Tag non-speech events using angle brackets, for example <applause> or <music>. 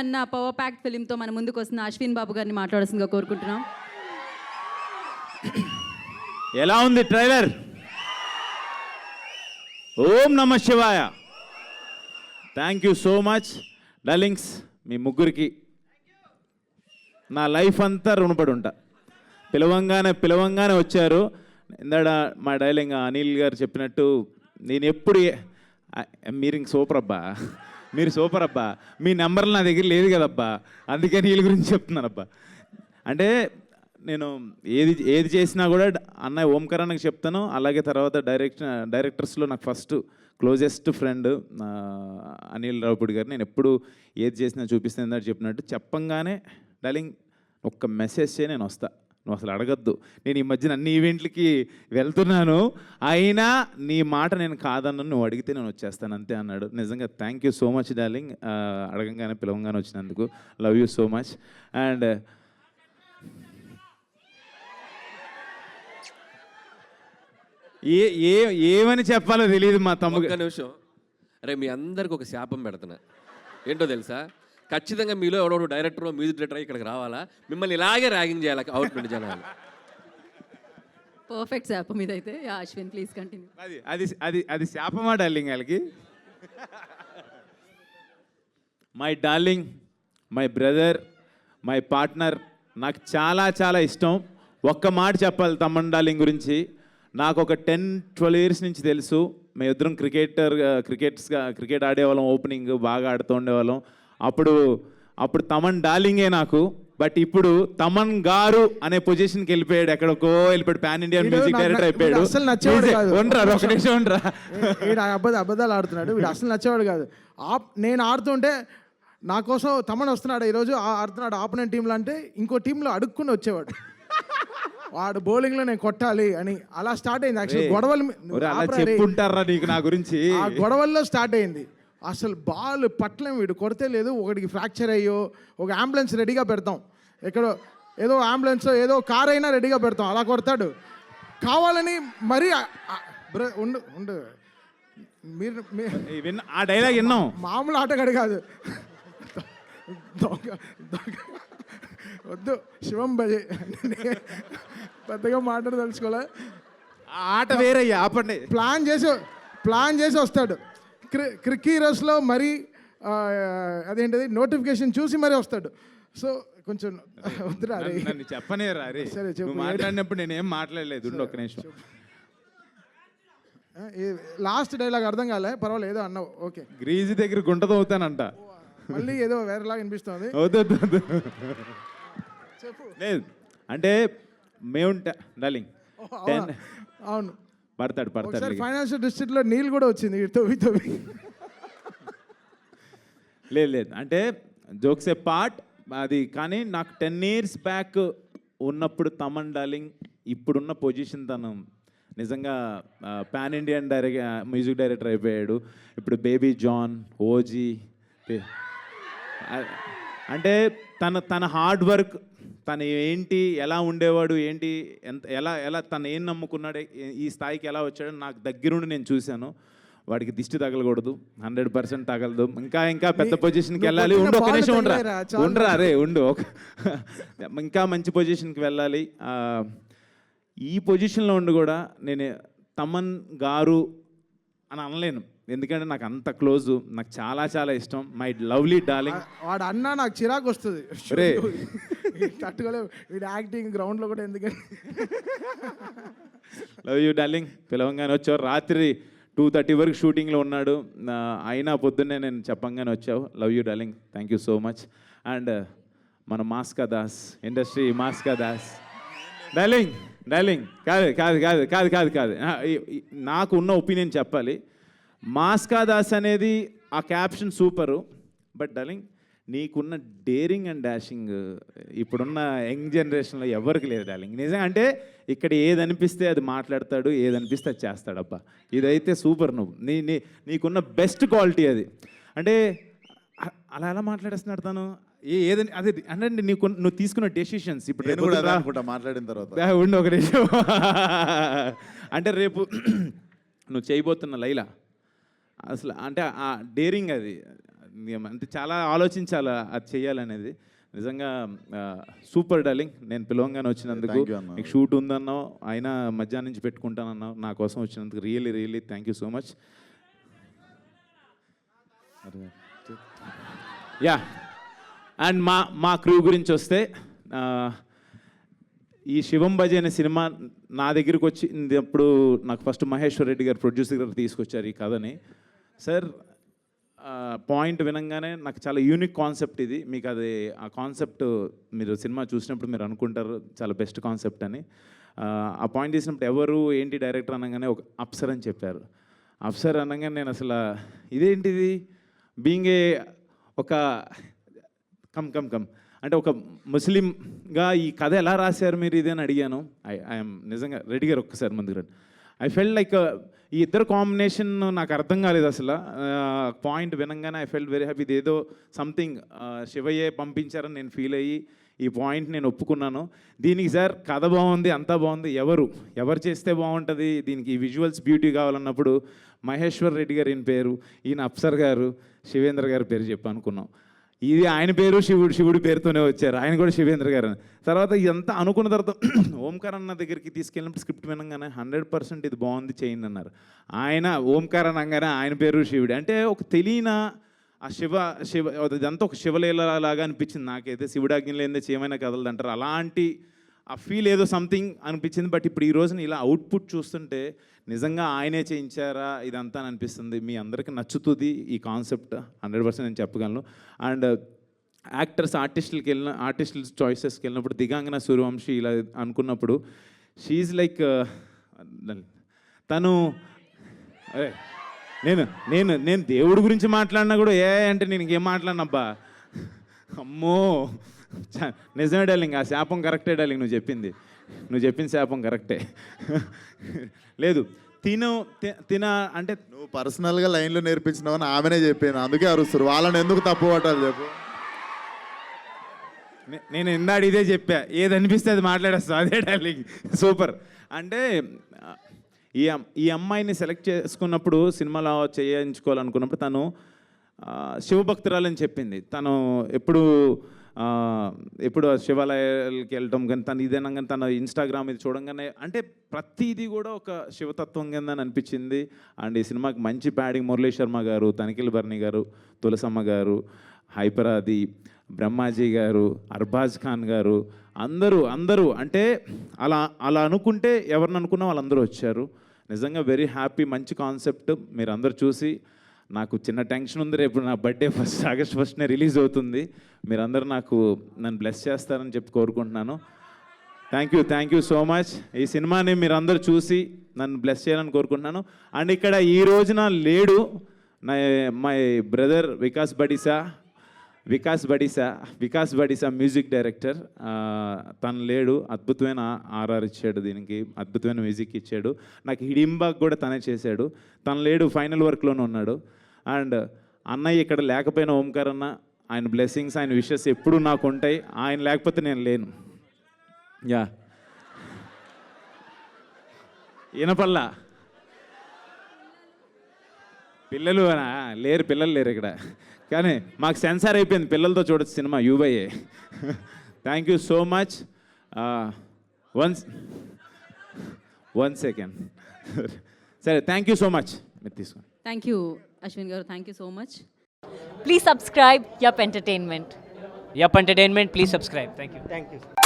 అన్న power pack ఫిలింతో మన ముందుకు వస్తున్న అశ్విన్ బాబు గారిని మాట్లాడాల్సిందిగా కోరుకుంటున్నాం. ఎలా ఉంది ట్రైలర్ ఓం నమ శివాయ. Thank you so much darlings మీ ముగ్గురికి నా లైఫ్ అంతా రుణపడి ఉంటా. పిలవంగానే పిలవంగానే వచ్చారు. ఇందాడ మా డైలింగ్ అనిల్ గారు చెప్పినట్టు నేను ఎప్పుడు మీరింగ్ సూపర్ అబ్బా. మీరు సూపర్ అబ్బా. మీ నెంబర్లు నా దగ్గర లేదు కదబ్బా. అందుకని వీళ్ళ గురించి చెప్తున్నానబ్బా అంటే నేను ఏది ఏది చేసినా కూడా అన్నయ్య ఓంకార్ అన్నకి చెప్తాను. అలాగే తర్వాత డైరెక్ట్ డైరెక్టర్స్లో నాకు first closest friend Anil Ravipudi garu. నేను ఎప్పుడు ఏది చేసినా చూపిస్తాను చెప్పినట్టు చెప్పంగానే డార్లింగ్ ఒక్క మెసేజ్ చే నేను వస్తాను నువ్వు అసలు అడగద్దు. నేను ఈ మధ్యన అన్ని ఈవెంట్లకి వెళ్తున్నాను. అయినా నీ మాట నేను కాదన్నాను నువ్వు అడిగితే నేను వచ్చేస్తాను అంతే అన్నాడు. నిజంగా thank you so much darling అడగంగానే పిలవంగానే వచ్చినందుకు. Love you so much and ఏ ఏ ఏమని చెప్పాలో తెలియదు మా తమ్ముడు. నిమిషం. అరే మీ అందరికి ఒక శాపం పెడుతున్నా. ఏంటో తెలుసా? ఖచ్చితంగా మీలో ఎవడో డైరెక్టర్ మ్యూజిక్ డైరెక్టర్ ఇక్కడికి రావాలా? మిమ్మల్ని ఇలాగే ర్యాగింగ్ చేయాలి? అవుట్మెంట్ జనాలు. పర్ఫెక్ట్ శాపం ఇదైతే. యా అశ్విన్ ప్లీజ్ కంటిన్యూ అది అది అది అది శాపమా డార్లింగ్ వాళ్ళకి my darling my brother my partner నాకు చాలా చాలా ఇష్టం. ఒక్క మాట చెప్పాలి తమ్మన్ డార్లింగ్ గురించి. నాకు ఒక టెన్ ట్వెల్వ్ ఇయర్స్ నుంచి తెలుసు. మేము ఇద్దరం క్రికెటర్ క్రికెట్స్గా క్రికెట్ ఆడేవాళ్ళం ఓపెనింగ్ బాగా ఆడుతూ ఉండేవాళ్ళం. అప్పుడు అప్పుడు తమన్ డార్లింగే నాకు బట్ ఇప్పుడు తమన్ గారు అనే పొజిషన్కి వెళ్ళిపోయాడు ఎక్కడికో వెళ్ళిపోయాడు. పాన్ ఇండియన్ వీడు మ్యూజిక్ డైరెక్టర్ అయిపోయాడు. అస్సలు నచ్చేవాడు కాదు. ఉండరా ఒక నిమిషం. ఉండరా. వీడు అబద్ధ అబద్ధాలు ఆడుతున్నాడు. వీడు అసలు నచ్చేవాడు కాదు. నేను ఆడుతుంటే నా కోసం తమన్ వస్తున్నాడు ఈరోజు ఆడుతున్నాడు ఆపోనెంట్ టీంలో అంటే ఇంకో టీంలో అడుక్కుని వచ్చేవాడు. వాడు బౌలింగ్లో నేను కొట్టాలి అని. అలా స్టార్ట్ అయింది. యాక్చువల్ గొడవలు. చెప్పుంటారా నీకు నా గురించి? ఆ గొడవల్లో స్టార్ట్ అయింది. అసలు బాల్ పట్లేం వీడు. కొడితే లేదు ఒకటికి ఫ్రాక్చర్ అయ్యో ఒక అంబులెన్స్ రెడీగా పెడతాం. ఎక్కడో ఏదో అంబులెన్స్ ఏదో కార్ అయినా రెడీగా పెడతాం. అలా కొడతాడు. కావాలని మరీ ఉండు ఉండు. మీరు ఆ డైలాగ్ విన్నాం. మామూలు ఆటగాడు కాదు దొంగ దొంగ. వద్దు శివం భజే. పెద్దగా మాట్లాడదలుచుకోలే. ఆ ఆట వేరయ్యా ఆపండి ప్లాన్ చేసి ప్లాన్ చేసి వస్తాడు. క్రి క్రిక్ హీరోస్లో మరీ అదేంటిది నోటిఫికేషన్ చూసి మరీ వస్తాడు. సో కొంచెం వద్దురా రే నన్ను- నన్ను చెప్పనేరా రే సరే, చెప్పు. నువ్వు మాట్లాడినప్పుడు నేనేం మాట్లాడలేదు ఉండు ఒక్క నిమిషం. లాస్ట్ డైలాగ్ అర్థం కాలే పర్వాలేదు ఏదో అన్నావు ఓకే. గ్రీజు దగ్గర గుంటతో అవుతానంట మళ్ళీ ఏదో వేరేలాగా అనిపిస్తుంది. చెప్పు. లేదు అంటే మేము డార్లింగ్ అవునా? పడతాడు పడతాడు ఫైనాన్షియల్ డిస్ట్రిక్ట్లో నీళ్ళు కూడా వచ్చింది ఇటు తవ్వి తవ్వి లేదు లేదు. అంటే జోక్స్ ఏ పార్ట్ అది కానీ నాకు టెన్ ఇయర్స్ బ్యాక్ ఉన్నప్పుడు తమన్ డార్లింగ్ ఇప్పుడున్న పొజిషన్ తను నిజంగా pan Indian direct music director అయిపోయాడు. ఇప్పుడు బేబీ జాన్ ఓజీ అంటే తన తన హార్డ్ వర్క్ తను ఏంటి ఎలా ఉండేవాడు ఏంటి ఎంత ఎలా ఎలా తను ఏం నమ్ముకున్నాడు ఈ స్థాయికి ఎలా వచ్చాడో నాకు దగ్గరుండి నేను చూశాను. వాడికి దిష్టి తగలకూడదు హండ్రెడ్ పర్సెంట్ తగలదు. ఇంకా ఇంకా పెద్ద పొజిషన్కి వెళ్ళాలి. ఉండు ఒక నిమిషం ఉండరా. ఉండరా అరే ఉండు ఒక <laughs> ఇంకా మంచి పొజిషన్కి వెళ్ళాలి. ఈ పొజిషన్లో ఉండి కూడా నేను తమన్ గారు అని అనలేను. ఎందుకంటే నాకు అంత క్లోజ్ నాకు చాలా చాలా ఇష్టం. My lovely darling. వాడు అన్నా నాకు చిరాకు వస్తుంది. రే. తట్టుకోలేవు వీడు యాక్టింగ్ గ్రౌండ్లో కూడా ఎందుకని? Love you darling. పిలవంగానే వచ్చావు. రాత్రి టూ థర్టీ వరకు షూటింగ్లో ఉన్నాడు. అయినా పొద్దున్నే నేను చెప్పంగానే వచ్చావు. Love you darling. Thank you so much and మన Mass Ka Das industry Mass Ka Das. Darling. Darling కాదు కాదు కాదు కాదు కాదు కాదు. నాకు ఉన్న ఒపీనియన్ చెప్పాలి. మాస్కా దాస్ అనేది ఆ క్యాప్షన్ సూపరు బట్ డార్లింగ్ నీకున్న డేరింగ్ అండ్ డాషింగ్ ఇప్పుడున్న యంగ్ జనరేషన్లో ఎవరికి లేదు డార్లింగ్ నిజంగా అంటే ఇక్కడ ఏది అనిపిస్తే అది మాట్లాడతాడు ఏది అనిపిస్తే అది చేస్తాడబ్బా ఇదైతే సూపర్ నువ్వు. నీ నీ నీకున్న బెస్ట్ క్వాలిటీ అది. అంటే అలా ఎలా మాట్లాడేస్తున్నాడు తను? ఏదని అదే అంటే నీకు నువ్వు తీసుకున్న డెసిషన్స్ ఇప్పుడు నేను కూడా అదే అనుకుంటా మాట్లాడిన తర్వాత. ఉండు ఒక నిమిషం. అంటే రేపు <clears throat> నువ్వు చేయబోతున్న లైలా. అసలు అంటే ఆ డేరింగ్ అది. అంటే చాలా ఆలోచించాలి అది చేయాలనేది. నిజంగా సూపర్ డార్లింగ్ నేను పిలవంగానే వచ్చినందుకు. నీకు షూట్ ఉందన్నావు. అయినా మధ్యాహ్నం నుంచి పెట్టుకుంటానన్నావు. నా కోసం వచ్చినందుకు really really thank you so much yeah and మా మా క్రూ గురించి వస్తే ఈ శివం భజ అనే సినిమా నా దగ్గరికి వచ్చింది అప్పుడు నాకు ఫస్ట్ మహేశ్వర్ రెడ్డి గారు ప్రొడ్యూసర్ గారు తీసుకొచ్చారు ఈ కథని. సార్ పాయింట్ వినంగానే నాకు చాలా యూనిక్ కాన్సెప్ట్ ఇది. మీకు అది ఆ కాన్సెప్ట్ మీరు సినిమా చూసినప్పుడు మీరు అనుకుంటారు చాలా బెస్ట్ కాన్సెప్ట్ అని. ఆ, ఆ పాయింట్ తీసినప్పుడు ఎవరు ఏంటి డైరెక్టర్ అనగానే ఒక అప్సర్ అని చెప్పారు. అప్సర్ అనగానే నేను అసలు ఇదేంటిది? బీయింగ్ ఏ ఒక కమ్ కమ్ కమ్. అంటే ఒక ముస్లింగా ఈ కథ ఎలా రాశారు మీరు ఇది అని అడిగాను. ఐ ఐఎమ్ నిజంగా రెడీ గారు ఒక్కసారి ముందుకు రండి. ఐ ఫెల్ లైక్ ఈ ఇద్దరు కాంబినేషన్ నాకు అర్థం కాలేదు అసలు. Uh, పాయింట్ వినంగానే ఐ ఫెల్ వెరీ హ్యాపీ ఇదేదో సంథింగ్ uh, శివయ్యే పంపించారని నేను ఫీల్ అయ్యి ఈ పాయింట్ నేను ఒప్పుకున్నాను. దీనికి సార్ కథ బాగుంది అంతా బాగుంది. ఎవరు? ఎవరు చేస్తే బాగుంటుంది? దీనికి ఈ విజువల్స్ బ్యూటీ కావాలన్నప్పుడు మహేశ్వర్ రెడ్డి గారు ఈయన పేరు ఈయన అప్సర్ గారు శివేంద్ర గారి పేరు చెప్పనుకున్నాం ఇది ఆయన పేరు శివుడు శివుడి పేరుతోనే వచ్చారు. ఆయన కూడా శివేంద్ర గారు. తర్వాత ఇదంతా అనుకున్న తర్వాత <clears throat> ఓంకార్ అన్న దగ్గరికి తీసుకెళ్ళినప్పుడు స్క్రిప్ట్ వినగానే హండ్రెడ్ పర్సెంట్ ఇది బాగుంది చేయండి అన్నారు. ఆయన ఓంకార్ అనగానే ఆయన పేరు శివుడు. అంటే ఒక తెలియన ఆ శివ శివ ఇదంతా ఒక శివలీల లాగా అనిపించింది నాకైతే. శివుడాజ్ఞ లేదే చేయమైనా కదలదు అంటారు అలాంటి ఆ ఫీల్ ఏదో సంథింగ్ అనిపించింది బట్ ఇప్పుడు ఈ రోజున ఇలా అవుట్పుట్ చూస్తుంటే నిజంగా ఆయనే చేయించారా? ఇదంతా అని అనిపిస్తుంది. మీ అందరికీ నచ్చుతుంది ఈ కాన్సెప్ట్ హండ్రెడ్ పర్సెంట్ నేను చెప్పగలను. అండ్ యాక్టర్స్ ఆర్టిస్టులకి వెళ్ళిన ఆర్టిస్టుల చాయిసెస్కి వెళ్ళినప్పుడు దిగాంగన సూర్యవంశీ ఇలా అనుకున్నప్పుడు షీఈ్ లైక్ uh, తను అరే నేను నేను నేను దేవుడి గురించి మాట్లాడినా కూడా ఏ అంటే నేను ఇంకేం మాట్లాడినబ్బా అమ్మో. నిజమే డార్లింగ్ ఆ శాపం కరెక్టే డార్లింగ్ నువ్వు చెప్పింది. నువ్వు చెప్పిన శాపం కరెక్టే. లేదు తిను తిన అంటే నువ్వు పర్సనల్గా లైన్లో నేర్పించినావని ఆమెనే చెప్పింది. అందుకే అరుస్తారు వాళ్ళని ఎందుకు తప్పు పట్టాలి చెప్పు. నేను ఇందాడు ఇదే చెప్పా. ఏది అనిపిస్తే అది మాట్లాడేస్తా అదే డార్లింగ్. సూపర్. అంటే ఈ ఈ అమ్మాయిని సెలెక్ట్ చేసుకున్నప్పుడు సినిమాలో చేయించుకోవాలనుకున్నప్పుడు తను శివభక్తురాలని చెప్పింది. తను ఎప్పుడు ఎప్పుడు శివాలయాలకి వెళ్ళటం కానీ తను ఇదేనా కానీ తన ఇన్స్టాగ్రామ్ ఇది చూడంగానే అంటే ప్రతిదీ కూడా ఒక శివతత్వం కింద అనిపించింది. అండ్ ఈ సినిమాకి మంచి ప్యాడింగ్ మురళీ శర్మ గారు తనిఖీల్ భరణి గారు తులసమ్మ గారు హైపరాది బ్రహ్మాజీ గారు అర్బాజ్ ఖాన్ గారు అందరూ అందరూ అంటే అలా అలా అనుకుంటే ఎవరిని అనుకున్నా వాళ్ళందరూ వచ్చారు. నిజంగా వెరీ హ్యాపీ మంచి కాన్సెప్ట్ మీరు అందరూ చూసి నాకు చిన్న టెన్షన్ ఉంది రేపు నా బర్త్డే ఫస్ట్ ఆగస్ట్ ఫస్ట్నే రిలీజ్ అవుతుంది. మీరందరూ నాకు నన్ను బ్లెస్ చేస్తారని చెప్పి కోరుకుంటున్నాను. Thank you thank you so much ఈ సినిమాని మీరు అందరూ చూసి నన్ను బ్లెస్ చేయాలని కోరుకుంటున్నాను. అండ్ ఇక్కడ ఈ రోజున లేడు నా my brother Vikas Badisa. Vikas Badisa Vikas Badisa music director. తను లేడు అద్భుతమైన ఆర్ఆర్ ఇచ్చాడు దీనికి అద్భుతమైన మ్యూజిక్ ఇచ్చాడు. నాకు హిడింబాగ్ కూడా తనే చేశాడు. తను లేడు ఫైనల్ వర్క్లోనే ఉన్నాడు. అండ్ అన్నయ్య ఇక్కడ లేకపోయినా ఓంకార్ అన్న ఆయన బ్లెస్సింగ్స్ ఆయన విషెస్ ఎప్పుడూ నాకు ఉంటాయి. ఆయన లేకపోతే నేను లేను. యా. వినపల్లా పిల్లలు లేరు పిల్లలు లేరు ఇక్కడ. కానీ మాకు సెన్సార్ అయిపోయింది పిల్లలతో చూడొచ్చు cinema U by A thank you so much once one second సరే థ్యాంక్ యూ సో మచ్ మీరు తీసుకోండి. Thank you Ashwin garu thank you so much Please subscribe Yup Entertainment. Yup Entertainment, please subscribe. Thank you. Thank you.